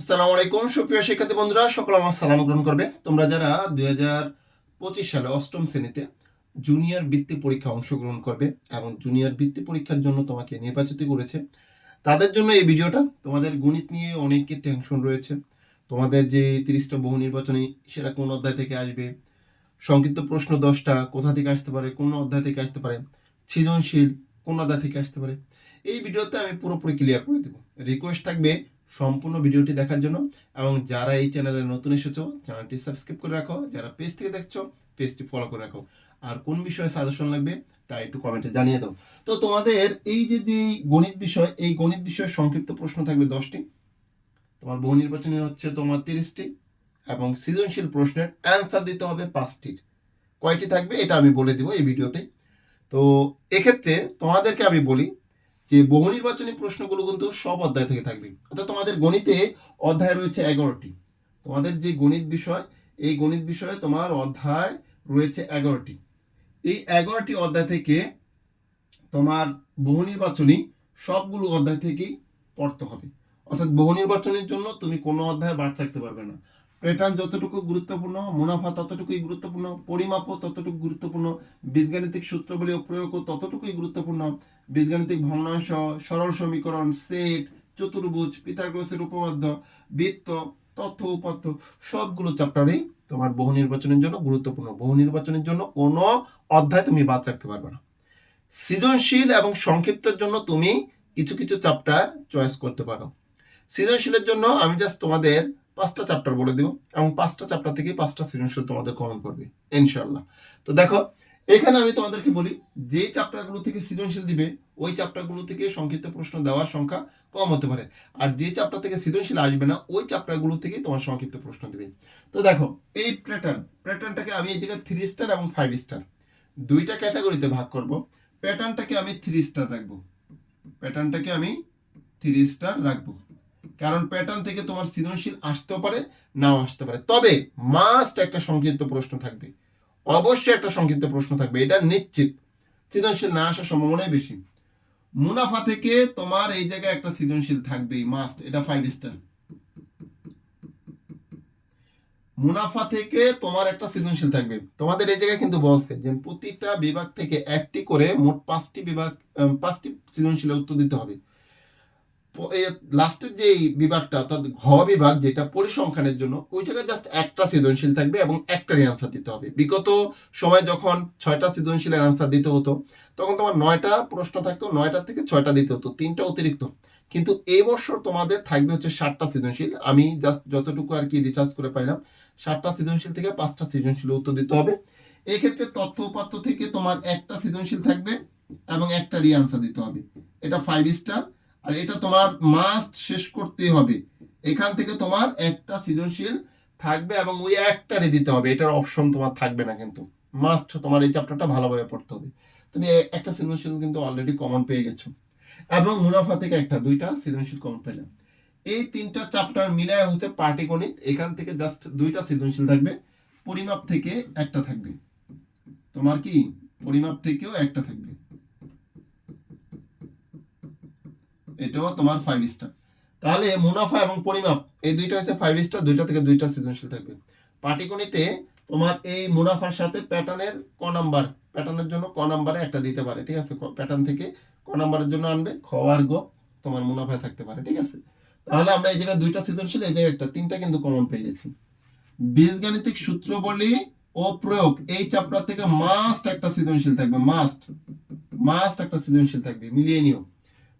আসসালামু আলাইকুম। সুপ্রিয় শিক্ষার্থী বন্ধুরা, সকল আমার সালাম গ্রহণ করবে। তোমরা যারা দুই পঁচিশ সালে অষ্টম শ্রেণীতে জুনিয়র বৃত্তি পরীক্ষা অংশগ্রহণ করবে এবং জুনিয়র বৃত্তি পরীক্ষার জন্য তোমাকে নির্বাচিত করেছে, তাদের জন্য এই ভিডিওটা। তোমাদের গণিত নিয়ে অনেকের টেনশন রয়েছে। তোমাদের যে তিরিশটা বহু নির্বাচনী, সেটা কোন অধ্যায় থেকে আসবে? সংক্ষিপ্ত প্রশ্ন দশটা, কোথা থেকে আসতে পারে, কোন অধ্যায় থেকে আসতে পারে, সৃজনশীল কোন অধ্যায় থেকে আসতে পারে, এই ভিডিওতে আমি পুরোপুরি ক্লিয়ার করে দেবো। রিকোয়েস্ট থাকবে সম্পূর্ণ ভিডিওটি দেখার জন্য এবং যারা এই চ্যানেলে নতুন এসেছ, চ্যানেলটি সাবস্ক্রাইব করে রাখো, যারা পেজ থেকে দেখছ, পেজটি ফলো করে রাখো। আর কোন বিষয়ে সাজেশন লাগবে তা একটু কমেন্টে জানিয়ে দাও। তো তোমাদের এই যে যে গণিত বিষয়, এই গণিত বিষয়ে সংক্ষিপ্ত প্রশ্ন থাকবে দশটি। তোমার বহু নির্বাচনী হচ্ছে তোমার তিরিশটি এবং সৃজনশীল প্রশ্নের অ্যান্সার দিতে হবে পাঁচটির। কয়টি থাকবে এটা আমি বলে দিব এই ভিডিওতে। তো এক্ষেত্রে তোমাদেরকে আমি বলি যে বহু নির্বাচনী প্রশ্নগুলো কিন্তু সব অধ্যায় থেকে থাকবে। অর্থাৎ তোমাদের গণিতে অধ্যায় রয়েছে এগারোটি। তোমাদের যে গণিত বিষয়, এই গণিত বিষয়ে তোমার অধ্যায় রয়েছে এগারোটি। এই এগারোটি অধ্যায় থেকে তোমার বহু নির্বাচনী সবগুলো অধ্যায় থেকেই পড়তে হবে। অর্থাৎ বহু নির্বাচনের জন্য তুমি কোনো অধ্যায় বাদ রাখতে পারবে না। প্যাটার্ন যতটুকু গুরুত্বপূর্ণ, মুনাফা ততটুকুই গুরুত্বপূর্ণ, পরিমাপও ততটুকু গুরুত্বপূর্ণ, বীজগাণিতিক সূত্রগুলি ও প্রয়োগও ততটুকুই গুরুত্বপূর্ণ। বীজগাণিতিক ভগ্নাংশ, সরল সমীকরণ সেট চতুর্ভুজ, পিথাগোরাসের উপপাদ্য, বৃত্ত, তথ্য, উপাত্ত, সবগুলো চ্যাপ্টারেই তোমার বহু নির্বাচনের জন্য গুরুত্বপূর্ণ। বহু নির্বাচনের জন্য কোনো অধ্যায় তুমি বাদ রাখতে পারবে না। সৃজনশীল এবং সংক্ষিপ্তের জন্য তুমি কিছু কিছু চ্যাপ্টার চয়েস করতে পারো। সৃজনশীলের জন্য আমি জাস্ট তোমাদের পাঁচটা চ্যাপ্টার বলে দিব এবং পাঁচটা চ্যাপ্টার থেকে পাঁচটা সৃজনশীল তোমাদের কমন করবে ইনশাল্লাহ তো দেখো, এখানে আমি তোমাদেরকে বলি, যে চ্যাপ্টারগুলো থেকে সৃজনশীল দিবে, ওই চ্যাপ্টারগুলো থেকে সংক্ষিপ্ত প্রশ্ন দেওয়ার সংখ্যা কম হতে পারে। আর যে চ্যাপ্টার থেকে সৃজনশীল আসবে না, ওই চ্যাপ্টারগুলো থেকে তোমার সংক্ষিপ্ত প্রশ্ন দিবে। তো দেখো, এই প্যাটার্ন প্যাটার্নটাকে আমি এই জায়গায় থ্রি স্টার এবং ফাইভ স্টার দুইটা ক্যাটাগরিতে ভাগ করব। প্যাটার্নটাকে আমি থ্রি স্টার রাখব। প্যাটার্নটাকে আমি থ্রি স্টার রাখব। কারণ প্যাটার্ন থেকে তোমার সৃজনশীল আসতেও পারে, নাও আসতে পারে। তবে মাস্ট একটা সংক্ষিপ্ত প্রশ্ন থাকবে। অবশ্যই একটা সংক্ষিপ্ত প্রশ্ন থাকবে, এটা নিশ্চিত। সৃজনশীল না আসার সম্ভাবনাই বেশি। মুনাফা থেকে তোমার এই জায়গায় একটা সৃজনশীল থাকবেই মাস্ট এটা ফাইভ স্টার মুনাফা থেকে তোমার একটা সৃজনশীল থাকবে। তোমাদের এই জায়গায় কিন্তু বলছে যে প্রতিটা বিভাগ থেকে একটি করে মোট পাঁচটি বিভাগ পাঁচটি সৃজনশীলের উত্তর দিতে হবে। লাস্টের যে বিভাগটা, অর্থাৎ ঘ বিভাগ যেটা পরিসংখ্যানের জন্য, ওই জায়গায় জাস্ট একটা সৃজনশীল থাকবে এবং একটারই আনসার দিতে হবে। বিগত সময় যখন ছয়টা সৃজনশীলের আনসার দিতে হতো, তখন তোমার নয়টা প্রশ্ন থাকতো নয়টা থেকে ছয়টা দিতে হতো, তিনটা অতিরিক্ত। কিন্তু এই তোমাদের থাকবে হচ্ছে ষাটটা সৃজনশীল। আমি জাস্ট যতটুকু আর কি রিচার্জ করে পাইলাম ষাটটা সৃজনশীল থেকে পাঁচটা সৃজনশীল উত্তর দিতে হবে। এই ক্ষেত্রে তথ্য উপাত্ত থেকে তোমার একটা সৃজনশীল থাকবে এবং একটা রি আনসার দিতে হবে। এটা ফাইভ স্টার আর এটা তোমার মাস্ট শেষ করতেই হবে। এখান থেকে তোমার একটা সৃজনশীল থাকবে এবং ওই একটারে দিতে হবে। এটার অপশন তোমার থাকবে না কিন্তু। মাস্ট তোমার এই চ্যাপ্টারটা ভালোভাবে পড়তে হবে। তুমি একটা সৃজনশীল কিন্তু অলরেডি কমন পেয়ে গেছো। এবং মুনাফা থেকে একটা, দুইটা সৃজনশীল কমন পেলে। এই তিনটা চ্যাপ্টার মিলায় হচ্ছে পাটিগণিত এখান থেকে জাস্ট দুইটা সৃজনশীল থাকবে। পরিমাপ থেকে একটা থাকবে। তোমার কি? পরিমাপ থেকেও একটা থাকবে। এটাও তোমার ফাইভ স্টার তাহলে মুনাফা এবং পরিমাপ, এই দুইটা হচ্ছে ফাইভ স্টার দুইটা থেকে দুইটা সৃজনশীল থাকবে। পাটিগণিতে তোমার এই মুনাফার সাথে প্যাটার্নের ক নাম্বার প্যাটার্নের জন্য ক নাম্বারে একটা দিতে পারে, ঠিক আছে? প্যাটার্ন থেকে ক নাম্বারের জন্য আনবে, খ আর গ তোমার মুনাফায় থাকতে পারে, ঠিক আছে? তাহলে আমরা এই জায়গায় দুইটা সৃজনশীল, এই জায়গায় একটা, তিনটা কিন্তু কমন পেয়ে গেছি। বীজগাণিতিক সূত্র বলি ও প্রয়োগ, এই চ্যাপ্টার থেকে মাস্ট একটা সৃজনশীল থাকবে মাস্ট মাস্ট একটা সৃজনশীল থাকবে, মিলিয়ে নিও।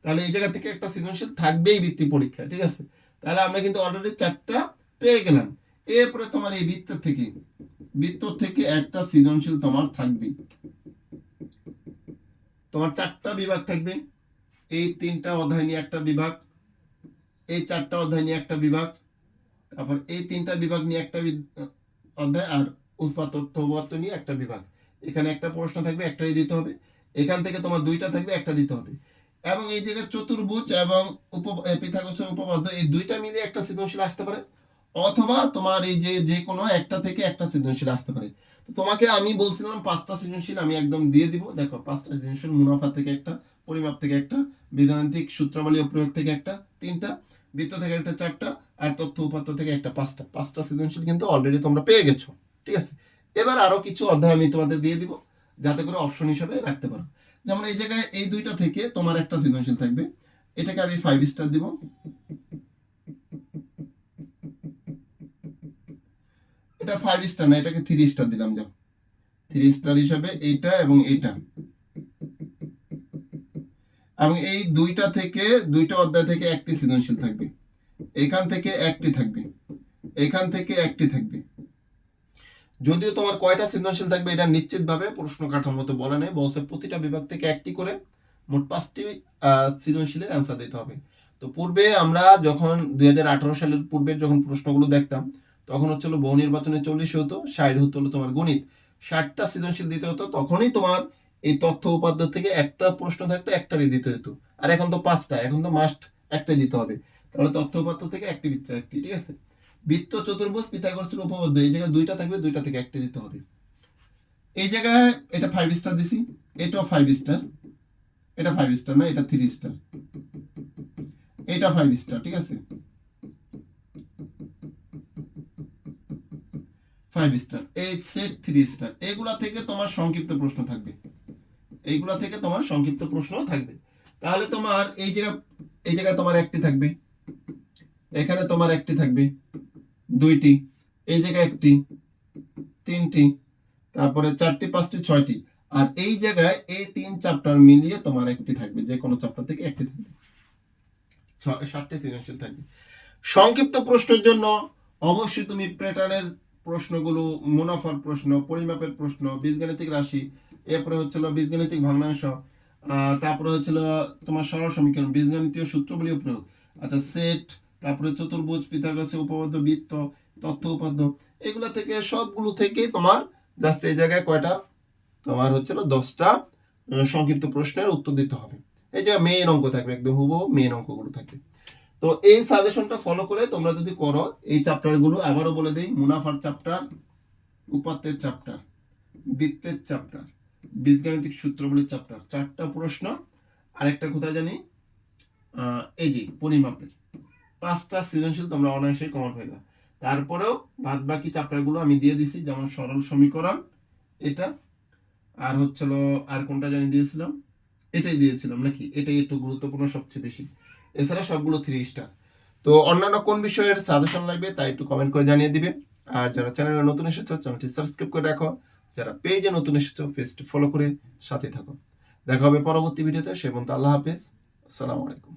তাহলে এই জায়গা থেকে একটা সৃজনশীল থাকবেই বৃত্তি পরীক্ষা, ঠিক আছে? তাহলে আমরা কিন্তু অলরেডি চারটা পেয়ে গেলাম। এরপরে তোমার এই বৃত্ত থেকে বৃত্ত থেকে একটা সৃজনশীল তোমার থাকবে তোমার চারটা বিভাগ থাকবে। এই তিনটা অধ্যায় নিয়ে একটা বিভাগ, এই চারটা অধ্যায় নিয়ে একটা বিভাগ, তারপর এই তিনটা বিভাগ নিয়ে একটা অধ্যায় আর উৎপাদ তথ্য উপাত্ত নিয়ে একটা বিভাগ। এখানে একটা প্রশ্ন থাকবে, একটাই দিতে হবে। এখান থেকে তোমার দুইটা থাকবে, একটা দিতে হবে। এবং এই জায়গায় চতুর্ভুজ এবং উপ পিথাগোরাসের উপপাদ্য, এই দুইটা মিলিয়ে একটা সৃজনশীল আসতে পারে। অথবা তোমার এই যে যে কোনো একটা থেকে একটা সৃজনশীল আসতে পারে। তো তোমাকে আমি বলছিলাম পাঁচটা সৃজনশীল, আমি একদম দিয়ে দিব। দেখো, পাঁচটা সৃজনশীল, মুনাফা থেকে একটা, পরিমাপ থেকে একটা, বীজগাণিতিক সূত্রাবলী প্রয়োগ থেকে একটা, তিনটা, বৃত্ত থেকে একটা চারটা, আর তথ্য উপাত্ত থেকে একটা পাঁচটা। পাঁচটা সৃজনশীল কিন্তু অলরেডি তোমরা পেয়ে গেছো। ঠিক আছে? এবার আরও কিছু অধ্যায় আমি তোমাদের দিয়ে দিব। যাতে করে অপশন হিসাবে রাখতে পারো। যেমন এই জায়গায় এই দুইটা থেকে তোমার একটা সৃজনশীল থাকবে। এটাকে আমি ফাইভ স্টার দিব। এটা ফাইভ স্টার না, এটাকে থ্রি স্টার দিলাম, যাও। থ্রি স্টার হিসাবে এইটা এবং এইটা। এবং এই দুইটা থেকে, দুইটা অধ্যায় থেকে একটি সৃজনশীল থাকবে। এখান থেকে একটি থাকবে। এখান থেকে একটি থাকবে। যদিও তোমার কয়টা সৃজনশীল থাকবে এটা নিশ্চিতভাবে প্রশ্ন কাঠামোতে বলা নেই। বলছে, প্রতিটা বিভাগ থেকে একটি করে মোট পাঁচটি সৃজনশীলের অ্যান্সার দিতে হবে। তো পূর্বে আমরা যখন দুই সালের পূর্বের যখন প্রশ্নগুলো দেখতাম, তখন হচ্ছিল বহু নির্বাচনে চল্লিশ হতো, ষাট হতো হলো তোমার গণিত। ষাটটা সৃজনশীল দিতে হতো, তখনই তোমার এই তথ্য উপাদ্য থেকে একটা প্রশ্ন থাকতো, একটারই দিতে হতো। আর এখন তো পাঁচটা, এখন তো মাস্ট একটাই দিতে হবে। তাহলে তথ্য উপাত্ত থেকে একটি বৃত্ত একটি ঠিক আছে? বৃত্ত চতুর্ভুজ পিথাগোরাসের উপপাদ্য, এই জায়গায় দুইটা থাকবে, দুইটা থেকে একটা দিতে হবে। এই জায়গায় এটা ফাইভ স্টার দিছি, এটাও ফাইভ স্টার এটা ফাইভ স্টার না, এটা থ্রি স্টার এটা ফাইভ স্টার ঠিক আছে? ফাইভ স্টার এই সেট থ্রি স্টার এগুলা থেকে তোমার সংক্ষিপ্ত প্রশ্ন থাকবে। এইগুলা থেকে তোমার সংক্ষিপ্ত প্রশ্ন থাকবে। তাহলে তোমার এই জায়গা, এই জায়গায় তোমার একটি থাকবে, এখানে তোমার একটি থাকবে। দুইটি, এই জায়গায় একটি, তিনটি, তারপরে চারটি, পাঁচটি, ছয়টি। আর এই জায়গায় এই তিন চ্যাপ্টার মিলিয়ে তোমার একটি থাকবে, যে কোনো চ্যাপ্টার থেকে একটি থাকবে। ষাটটি সৃজনশীল থাকবে। সংক্ষিপ্ত প্রশ্নের জন্য অবশ্যই তুমি প্যাটার্নের প্রশ্নগুলো, মুনাফার প্রশ্ন, পরিমাপের প্রশ্ন, বীজগাণিতিক রাশি, এরপরে হচ্ছিল বীজগাণিতিক ভগ্নাংশ তারপরে হচ্ছিল তোমার সরল সমীকরণ, বীজগণিতীয় সূত্রগুলিও প্রয়োগ। আচ্ছা সেট তারপরে চতুর্ভুজ, পিথাগোরাসের উপপাদ্য, বৃত্ত, তথ্য উপাদ্য এগুলো থেকে সবগুলো থেকে তোমার জাস্ট এই জায়গায় কয়টা? তোমার হচ্ছে না দশটা সংক্ষিপ্ত প্রশ্নের উত্তর দিতে হবে। এই যে মেইন অঙ্ক থাকবে, একদম হুবহু মেইন অঙ্কগুলো থাকবে। তো এই সাজেশনটা ফলো করে তোমরা যদি করো, এই চ্যাপ্টারগুলো আবারও বলে দিই, মুনাফার চ্যাপ্টার উপাত্তের চ্যাপ্টার বৃত্তের চ্যাপ্টার বীজগাণিতিক সূত্রগুলির চ্যাপ্টার চারটা প্রশ্ন। আরেকটা কোথায় জানি? এই যে পরিমাপের। পাঁচটা সৃজনশীল তোমরা অনায়াসে কমন পাইবা তারপরেও বাদ বাকি চ্যাপ্টারগুলো আমি দিয়ে দিছি, যেমন সরল সমীকরণ, এটা, আর হচ্ছিল আর কোনটা জানি দিয়েছিলাম? এটাই দিয়েছিলাম নাকি? এটাই একটু গুরুত্বপূর্ণ সবচেয়ে বেশি। এছাড়া সবগুলো থ্রি স্টার তো অন্যান্য কোন বিষয়ের সাজেশন লাগবে তাই একটু কমেন্ট করে জানিয়ে দিবে। আর যারা চ্যানেলে নতুন এসেছ চ্যানেলটি সাবস্ক্রাইব করে রাখো। যারা পেজে নতুন এসেছ পেজটি ফলো করে সাথে থাকো। দেখা হবে পরবর্তী ভিডিওতে সে পর্যন্ত আল্লাহ হাফেজ। আসসালামু আলাইকুম।